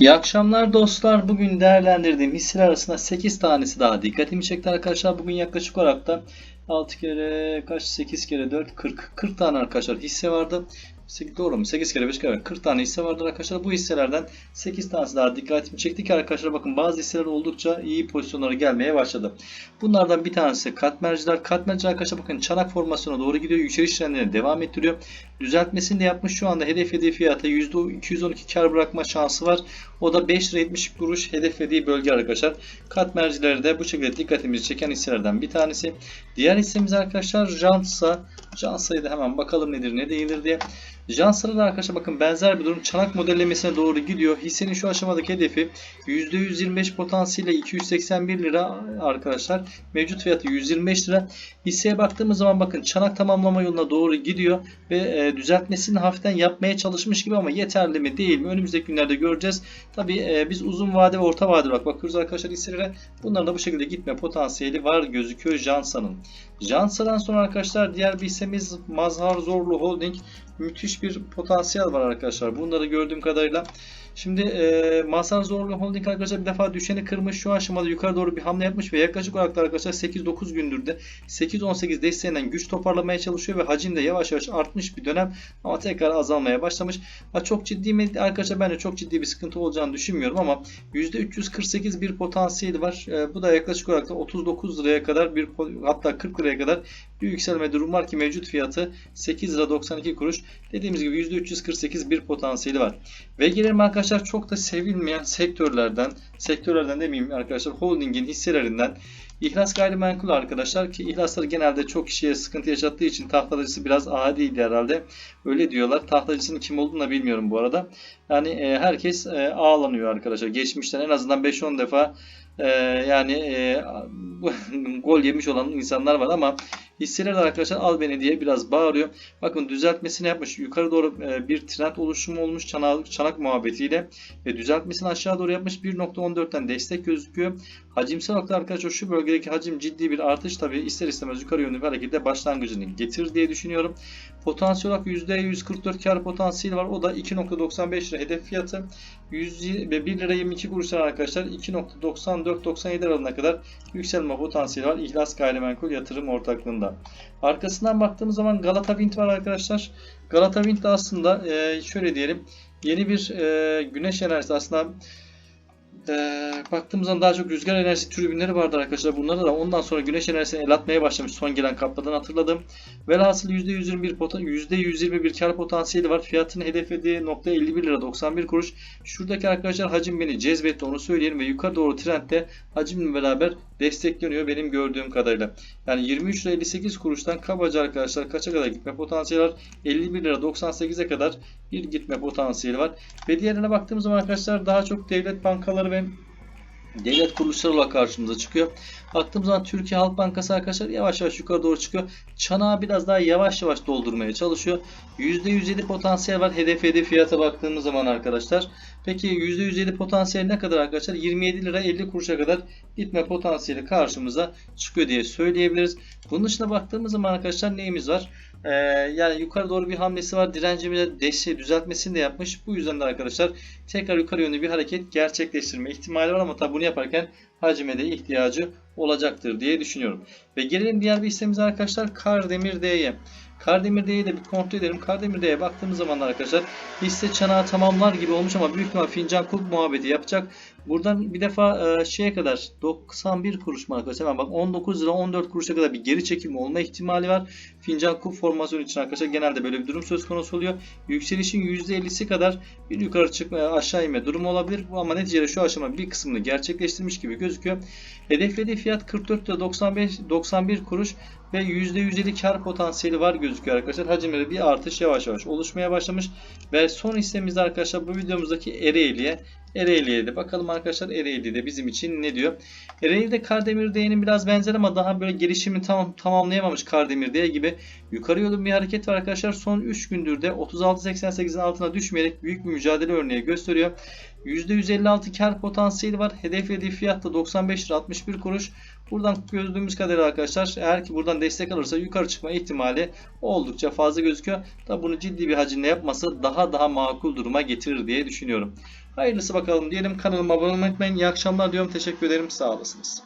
İyi akşamlar dostlar. Bugün değerlendirdiğim hisseler arasında 8 tanesi daha dikkatimi çekti arkadaşlar. Bugün yaklaşık olarak da 6 kere kaç 8 kere 4 40 40 tane arkadaşlar hisse vardı. 8, doğru mu? 8 kere 5 kere 40 tane hisse vardı arkadaşlar. Bu hisselerden 8 tanesi daha dikkatimi çekti ki arkadaşlar bakın bazı hisseler oldukça iyi pozisyonlara gelmeye başladı. Bunlardan bir tanesi katmerciler. Katmerciler arkadaşlar bakın çanak formasyona doğru gidiyor. Yükseliş trendine devam ettiriyor. Düzeltmesini de yapmış. Şu anda hedeflediği fiyata %212 kar bırakma şansı var. O da 5 lira 70 kuruş hedeflediği bölge arkadaşlar. Katmercileri de bu şekilde dikkatimizi çeken hisselerden bir tanesi. Diğer hissemiz arkadaşlar Jansa. Jansa'yı da hemen bakalım nedir ne değildir diye. Jansa'da da arkadaşlar bakın benzer bir durum çanak modellemesine doğru gidiyor. Hissenin şu aşamadaki hedefi %125 potansiyeliyle 281 lira arkadaşlar. Mevcut fiyatı 125 lira. Hisseye baktığımız zaman bakın çanak tamamlama yoluna doğru gidiyor ve e, düzeltmesini hafiften yapmaya çalışmış gibi ama yeterli mi değil mi önümüzdeki günlerde göreceğiz. Tabi e, biz uzun vade ve orta vade olarak bakıyoruz arkadaşlar hisselere. Bunların da bu şekilde gitme potansiyeli var gözüküyor Jansa'nın. Jansa'dan sonra arkadaşlar diğer bir hissemiz Mazhar Zorlu Holding. Müthiş bir potansiyel var arkadaşlar. Bunları gördüğüm kadarıyla. Şimdi e, Mazhar Zorlu Holding arkadaşlar bir defa düşeni kırmış. Şu aşamada yukarı doğru bir hamle yapmış ve yaklaşık olarak da arkadaşlar 8-9 gündür de 8-18 desteğinden güç toparlamaya çalışıyor ve hacim de yavaş yavaş artmış bir dönem ama tekrar azalmaya başlamış. Ha, çok ciddi mi arkadaşlar ben de çok ciddi bir sıkıntı olacağını düşünmüyorum ama %348 bir potansiyeli var. E, bu da yaklaşık olarak da 39 liraya kadar bir hatta 40 liraya kadar bir yükselme durum var ki mevcut fiyatı 8 lira 92 kuruş. Dediğimiz gibi %348 bir potansiyeli var. Ve gelelim arkadaşlar çok da sevilmeyen sektörlerden, sektörlerden demeyeyim arkadaşlar holdingin hisselerinden İhlas gayrimenkul arkadaşlar ki ihlasları genelde çok kişiye sıkıntı yaşattığı için tahtacısı biraz adiydi herhalde. Öyle diyorlar. Tahtacısının kim olduğunu da bilmiyorum bu arada. Yani e, herkes e, ağlanıyor arkadaşlar. Geçmişten en azından 5-10 defa e, yani e, gol yemiş olan insanlar var ama hisseler de arkadaşlar al beni diye biraz bağırıyor. Bakın düzeltmesini yapmış. Yukarı doğru e, bir trend oluşumu olmuş çanak, çanak muhabbetiyle ve düzeltmesini aşağı doğru yapmış. 1.14'ten destek gözüküyor. Hacimsel olarak arkadaşlar şu bölgedeki hacim ciddi bir artış tabi ister istemez yukarı yönlü bir hareketle başlangıcını getirir diye düşünüyorum. Potansiyel olarak %144 kar potansiyeli var. O da 2.95 lira hedef fiyatı. 100 ve 1 lira 22 kuruşlar arkadaşlar 2.94-97 aralığına kadar yükselme potansiyeli var. İhlas Gayrimenkul Yatırım Ortaklığında. Arkasından baktığımız zaman Galata Wind var arkadaşlar. Galata Wind de aslında şöyle diyelim yeni bir güneş enerjisi aslında zaman daha çok rüzgar enerjisi türbinleri vardı arkadaşlar. Bunları da ondan sonra güneş enerjisini el atmaya başlamış. Son gelen kaplardan hatırladım. Velhasıl %121 poten %121 kar potansiyeli var. Fiyatını hedeflediği nokta 51 lira 91 kuruş. Şuradaki arkadaşlar hacim beni cezbetti onu söyleyelim ve yukarı doğru trendde hacimle beraber destekleniyor benim gördüğüm kadarıyla. Yani 23 lira 58 kuruştan kabaca arkadaşlar kaça kadar gitme potansiyeli var? 51 lira 98'e kadar bir gitme potansiyeli var. Ve diğerine baktığımız zaman arkadaşlar daha çok devlet bankaları ve devlet kuruluşları olarak karşımıza çıkıyor. Baktığımız zaman Türkiye Halk Bankası arkadaşlar yavaş yavaş yukarı doğru çıkıyor. Çanağı biraz daha yavaş yavaş doldurmaya çalışıyor. %107 potansiyel var hedef fiyata baktığımız zaman arkadaşlar. Peki %107 potansiyel ne kadar arkadaşlar? 27 lira 50 kuruşa kadar gitme potansiyeli karşımıza çıkıyor diye söyleyebiliriz. Bunun dışında baktığımız zaman arkadaşlar neyimiz var? Ee, yani yukarı doğru bir hamlesi var. Direncimi de desteği düzeltmesini de yapmış. Bu yüzden de arkadaşlar tekrar yukarı yönlü bir hareket gerçekleştirme ihtimali var ama tabi bunu yaparken hacime de ihtiyacı olacaktır diye düşünüyorum. Ve gelelim diğer bir hissemize arkadaşlar Kardemir D'ye. Kardemir D'yi de bir kontrol edelim. Kardemir D'ye baktığımız zaman arkadaşlar hisse çanağı tamamlar gibi olmuş ama büyük ihtimal fincan kulp muhabbeti yapacak. Buradan bir defa e, şeye kadar 91 kuruş mu arkadaşlar? Hemen bak 19 lira 14 kuruşa kadar bir geri çekim olma ihtimali var. Fincan kulp formasyonu için arkadaşlar genelde böyle bir durum söz konusu oluyor. Yükselişin %50'si kadar bir yukarı çıkma aşağı inme durumu olabilir. Ama neticede şu aşama bir kısmını gerçekleştirmiş gibi gözüküyor. Hedeflediği fiyat 44 lira 95 91 kuruş ve %107 kar potansiyeli var gözüküyor arkadaşlar. Hacimleri bir artış yavaş yavaş oluşmaya başlamış. Ve son hissemizde arkadaşlar bu videomuzdaki Ereğli'ye Ereğli'ye de bakalım arkadaşlar Ereğli'de bizim için ne diyor. Ereğli'de Kardemir D'nin biraz benzer ama daha böyle gelişimi tam, tamamlayamamış Kardemir D gibi. Yukarı yolun bir hareket var arkadaşlar. Son 3 gündür de 36.88'in altına düşmeyerek büyük bir mücadele örneği gösteriyor. %156 kar potansiyeli var. Hedeflediği fiyat da 95 lira 61 kuruş. Buradan gördüğümüz kadarıyla arkadaşlar eğer ki buradan destek alırsa yukarı çıkma ihtimali oldukça fazla gözüküyor. Tabi bunu ciddi bir hacimle yapması daha daha makul duruma getirir diye düşünüyorum. Hayırlısı bakalım diyelim. Kanalıma abone olmayı unutmayın. İyi akşamlar diyorum. Teşekkür ederim. Sağ olasınız.